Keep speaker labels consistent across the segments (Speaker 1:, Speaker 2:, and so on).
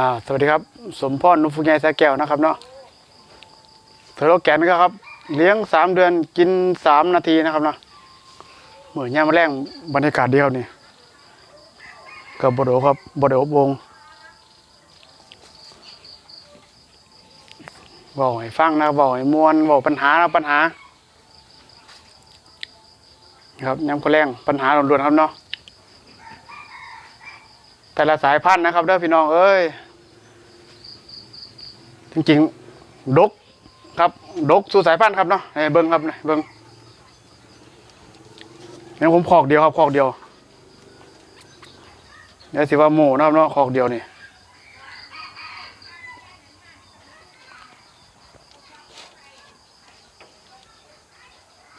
Speaker 1: อ่าสวัสดีครับ สมพรนุฟุงใหญ่สาแก้วนะครับเนาะสโลแกนก็ครับ เลี้ยงสามเดือนกินสามนาทีนะครับเนาะเหมือนยามมาแรงบรรยากาศเดียวนี่กับบดโอครับบดโอบวงบอกให้ฟังนะบอกให้มวนบอกปัญหานะปัญหา ครับยามก็แรงปัญหาล้วนๆครับเนาะแต่ละสายพันธุ์นะครับเด้อพี่น้องเอ้ย จริงๆดกครับดกสู่สายพันธุ์ครับเนาะเบิ้งครับเบิ้งเนี่ยผมขอกเดียวครับขอกเดียวเดี๋ยสิว่าหมูนะครับเนาะขอกเดียวนี่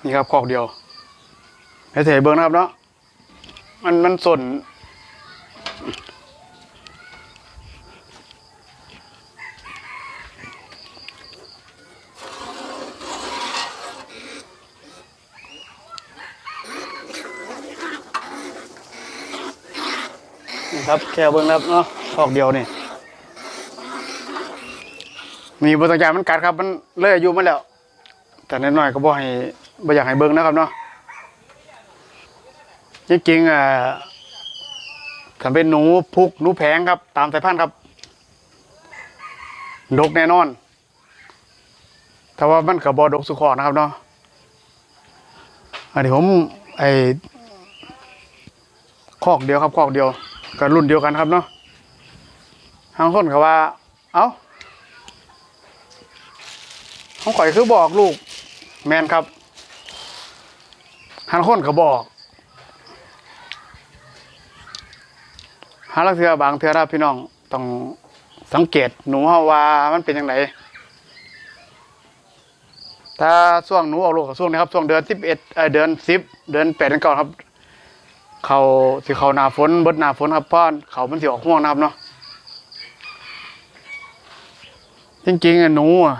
Speaker 1: นี่ครับขอกเดียวเดี๋ยเสียเบิ้งนะครับเนาะมันมันส่วน ครับแค่เบิ้งครับเนาะออกเดียวนี่ มีบทสัญญาณมันกัดครับ มันเล่ยอายุมันแล้ว แต่น้อยก็บ่ให้บ่อยากให้เบิ้งนะครับเนาะจริงๆอ่าถ้าเป็นหนูพุกหนูแผงครับ ตามสายพันธุ์ครับดกแน่นอน แต่ว่ามันกับบอดกสุขอนะครับเนาะ อันนี้ผมไอคอกเดียวครับคอกเดียว ก็รุ่นเดียวกันครับเนาะทางคนก็ว่า เอ้าของข่อยคือบอกลูก แมนครับทางคนก็บอกหาลักเทือบางเทือถ้าพี่น้องต้องสังเกตหนูเฮาว่ามันเป็นยังไงถ้าช่วงหนูออกลูกกับช่วงนี้ครับช่วงเดือนสิบเอ็ดเดือนสิบเดือนแปดเดือนเก้าครับ เขาสิเขาหนาฝนเบิดหนาฝนครับพราะเขามันสิออกห่วงนะครับเนาะจริงๆอะหนูอะ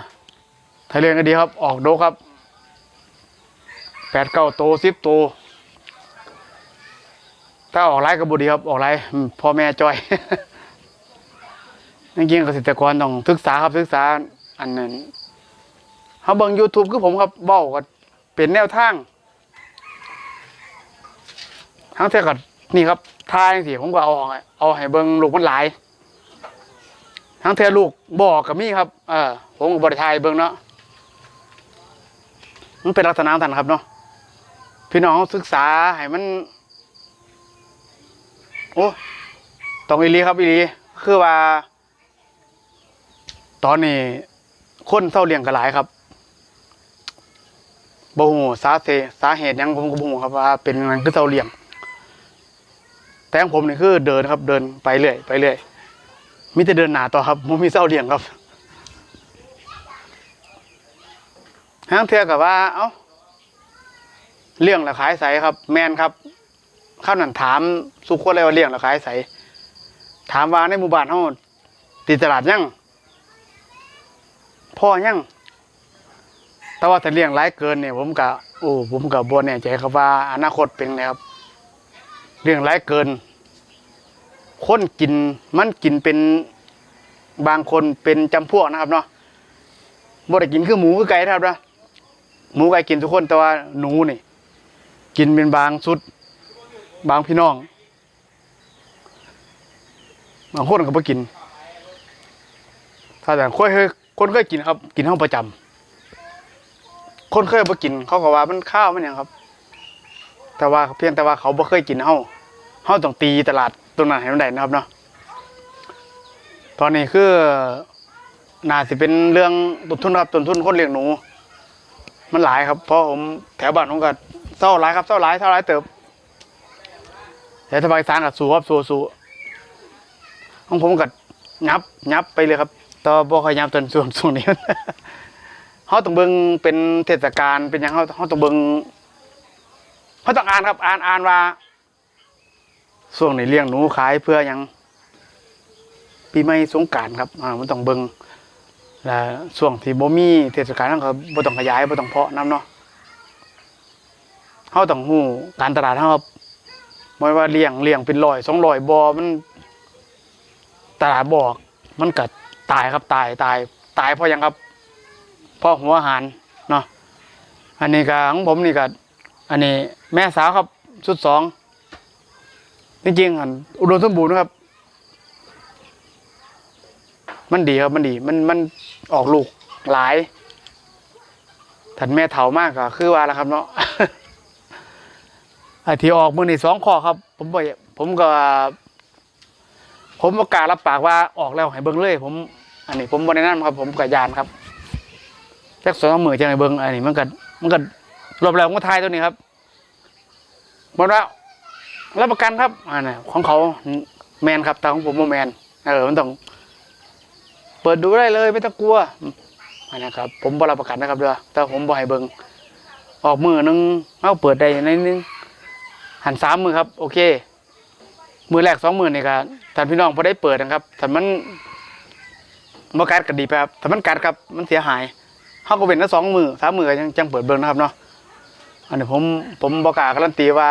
Speaker 1: ถ้าเลี้ยงก็ดีครับ ออกโดครับแปดเก้าโตสิบโตถ้าออกไล่ก็บุดีครับออกไล่พ่อแม่จอยจริงๆเกษตรกรต้องศึกษาครับศึกษาอันนั้นเขาเบิ่ง YouTube คือผมครับเบ้าก็เป็นแนวทาง ทั้งเท่ากับนี่ครับทายสิผมก็เอาออกเอาให้เบิ่งลูกมันหลาย ทั้งเท่ลูกบอกกับมี่ครับเออผมก็บริทายเบิ่งเนาะมันเป็นลักษณะท่านครับเนาะพี่น้องศึกษาให้มัน โอ้ต้องอีลีครับอีลีคือว่า ตอนนี้คนเศร้าเลี้ยงกันหลายครับบ่ฮู้สาเหตุสาเหตุยังผมก็บ่ฮู้ครับว่าเป็นหยังคือเศร้าเลี้ยง แต่ของผมนี่คือเดินครับเดินไปเรื่อยไปเรื่อยมิแต่เดินหนาต่อครับผมมีเศร้าเลี้ยงครับห้างเทือกับว่า เอ้าเลี้ยงและขายใสครับ แมนครับข้าวนั่นถามสุขคนเลยว่าเลี้ยงและขายใสถามว่าในหมู่บ้านเฮาติดตลาดยังพ่อยังแต่ว่าถ้าเลี้ยงหลายเกินเนี่ยผมกะโอ้ผมกับ่แน่ใจครับว่าอนาคตเป็นไงครับ เรื่องร้ายเกิน คนกินมันกินเป็นบางคนเป็นจำพวกนะครับเนาะบ่ได้กินคือหมูคือไก่นะครับนะหมูไก่กินทุกคนแต่ว่าหนูนี่ กินเป็นบางสุด บางพี่น้อง บางคนก็บ่กิน ถ้าแต่คนเคยคนเคยกินครับ กินห้องประจำคนเคยบ่กิน เขาก็ว่ามันข้าวมันหยังครับ แต่ว่าเพียงแต่ว่าเขาบ่เคยกินเฮาเฮาต้องตีตลาดตรงนั้นให้มันได้นะครับเนาะตอนนี้คือน่าสิเป็นเรื่องต้นทุนครับต้นทุนคนเลี้ยงหนู มันหลายครับเพราะผมแถวบ้านผมก็เศร้าหลายครับเศร้าหลายเศร้าหลายเติบแต่ทบายสารกับสู้ครับสู้สู้ของผมก็ยับยับไปเลยครับต่ว่าบ่ค่อยยับจนส่วนส่วนนี้เฮาต้องเบิ่งเป็นเทศกาลเป็นหยังเฮาเฮาต้องเบิ่ง เขาต้องอ่านครับ อ่านอ่านว่าช่วงในเลี้ยงหนูขายเพื่อยัง ปีใหม่สงการครับอ่ามันต้องเบิงและช่วงที่บ่มีเทศกาลนั่นก็บ่ต้องขยายบ่ต้องเพาะน้ำเนาะเฮาต้องฮู้การตลาดเฮาครับบ่ว่าเลี้ยงเลี้ยงเป็นร้อย200บ่มันตลาดบอกมันก็ตายครับตายตาย ตายเพราะยังครับเพราะหัวอาหารเนาะอันนี้ก็ของผมนี่ก็ อันนี้แม่สาวครับชุดสองจริงๆอันอุดมสมบูรณ์นะครับ มันดีครับมันดี มันมันออกลูกหลายถัดแม่เถามากก็คือว่าแล้วครับเนาะไอ้ที่ออกมือนี่สองข้อครับ ผมบอกผมก็ ผมประกาศรับปากว่าออกแล้วให้เบิ้งเลย ผม อันนี้ผมบริแนะครับ ผมกับยานครับจักสองมือจังไงเบิ้งอันนี้มันก็มันก็ รวบแล้วผมก็ทายตัวนี้ครับบอกว่ารับประกันครับอันนี้ของเขาแมนครับแต่ของผมโมแมนเออมันต้อง เปิดดูได้เลยไม่ต้องกลัวอันนี้ครับ ผมบรับประกันนะครับเด้อแต่ผมบ่ให้เบิ้งออกมือหนึงเอาเปิดได้ในนึงหันสามมือครับ โอเค มือแรกสองมือนี่ก็ท่านพี่น้องพอได้เปิดนะครับถ้ามันบ่กัดก็ดีไปครับถ้ามันกัดครับมันเสียหายเขาก็เป็นทั้งสองมือสามมือก็ยังจังเปิดเบิ้งนะครับเนาะ อันนี้ผมผมบอกกล้าการันตีว่า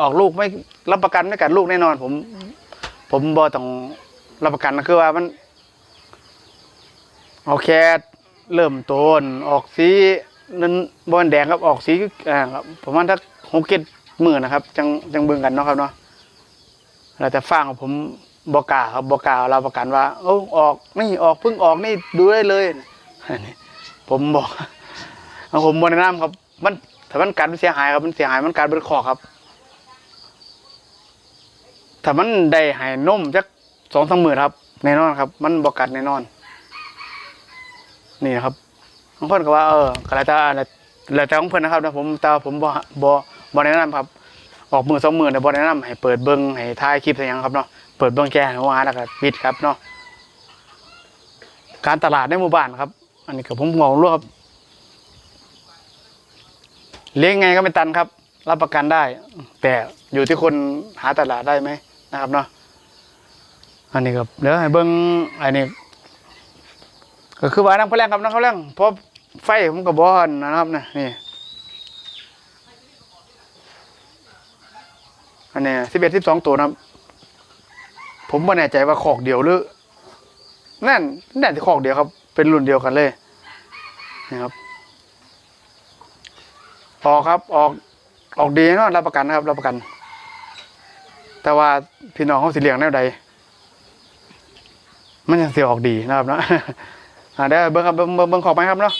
Speaker 1: ออกลูกไม่รับประกันไม่กัดลูกแน่นอน ผม ผมบอต้องรับประกันนะคือว่ามันเอาแค่เริ่มต้นออกสีนั้นบอลแดงครับออกสีอ่าครับประมาณทักหกเจ็ดมือนนะครับ จังจังเบิ่งกันเนาะครับเนาะเราจะฟังผมบอกกาครับบอกกาเราประกันว่าโอ้ออกนี่ออกเพิ่งออกนี่ดูได้เลยอันนี้ผมบอกเอาผมบนน้ำครับ มัน ถ้ามันกัดมันเสียหายครับมันเสียหายมันกัดเป็นคอครับ ถ้ามันได้หายนมจักสองสามหมือครับแน่นอนครับ มันบอกกัดแน่นอน นี่นะครับบางคนก็ว่าเออก็แล้วแต่แล้วแต่ของเพิ่อนนะครับแต่ผมต่ผมบ่บ่บ่แนะนำครับ ออกมือสองมือเนี่ยบ่แนะนำให้เปิดเบิ่งให้ถ่ายคลิปอะไรอย่างครับเนาะเปิดเบิ่งแค่หัวหาแล้วก็ปิดครับเนาะการตลาดในหมู่บ้านครับ อันนี้ก็ผมงงรู้ครับ เลี้ยงไงก็ไม่ตันครับ รับประกันได้ แต่อยู่ที่คนหาตลาดได้ไหมนะครับเนาะอันนี้ครับเดี๋ยวให้เบิ่งอันนี้ ก็คือว่าน้ำเขาแรงครับน้ำเขาแรงเพราะไฟผมกับบอลนะครับนี่ยนี่อันนี้สิบเอ็ดสิบสองตัวนะครับ ผมไม่แน่ใจว่าขอกเดียวหรือนั่นนั่นที่ขอกเดียวครับ เป็นรุ่นเดียวกันเลยนะครับ ออกครับออกออกดีเนาะรับประกันนะครับรับประกัน แต่ว่าพี่น้องเขาสิเหลี้ยงแนวใดมันยังเสียออกดีนะครับเนาะอ่าเดี๋ยวเบิ้งครับเบิ้งเบิ้งขอกไหมครับเนาะ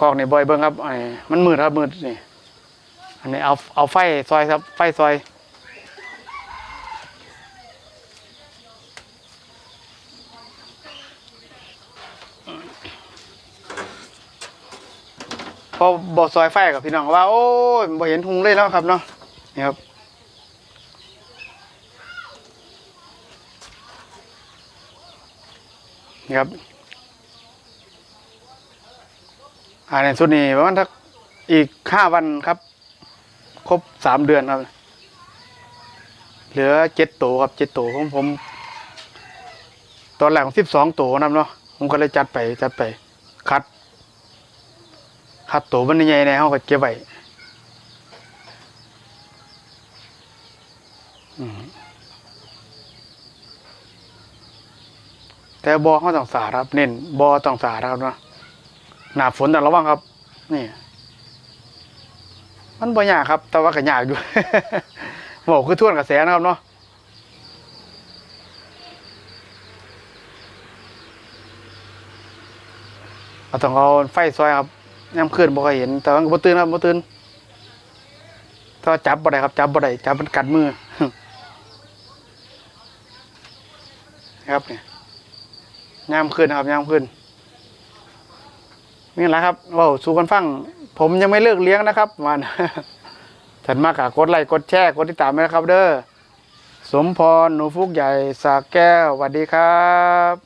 Speaker 1: ขอกนี่บ่อยเบิ้งครับไอ้มันมืดครับมืดนี่อันนี้เอาเอาไฟซอยครับไฟซอย พอบอกซอยไฟกับพี่น้องว่า โอ้ยบ่เห็นทุงเลยแล้วครับเนาะนี่ครับนี่ครับอ่าในสุดนี้ประมาณทักอีกห้าวันครับ ครบสามเดือนครับ เหลือเจ็ดตัวครับเจ็ดตัวของผม ตอนแรกของสิบสองตัวนะเนาะผมก็เลยจัดไปจัดไป คัด คัดตัวมันใหญ่ในห้องก็เก็บไว้แต่บอเขาต้องสาดครับ เน้นบอต้องสาดครับนะหนาฝนแต้องระวังครับ นี่ มันบ่ยากครับ แต่ว่าก็ยากอยู่บอกคือท่วนกระแสนะครับเนาะเราต้องเอาไฟซอยครับ ย่ำขึ้นบ่เคยเห็น แต่ว่าบ่ตื่นครับบ่ตื่นถ้าจับบ่ได้ครับ จับบ่ได้จับมันกัดมือครับเนี่ยยามขึ้นนะครับยามขึ้นนี่แหละครับว้าสู่กันฟัง ผมยังไม่เลิกเลี้ยงนะครับมันถัดมากะกดไลค์กดแชร์กดติดตามไว้นะครับ เด้อสมพรหนูฟุกใหญ่สากแก้วสวัสดีครับ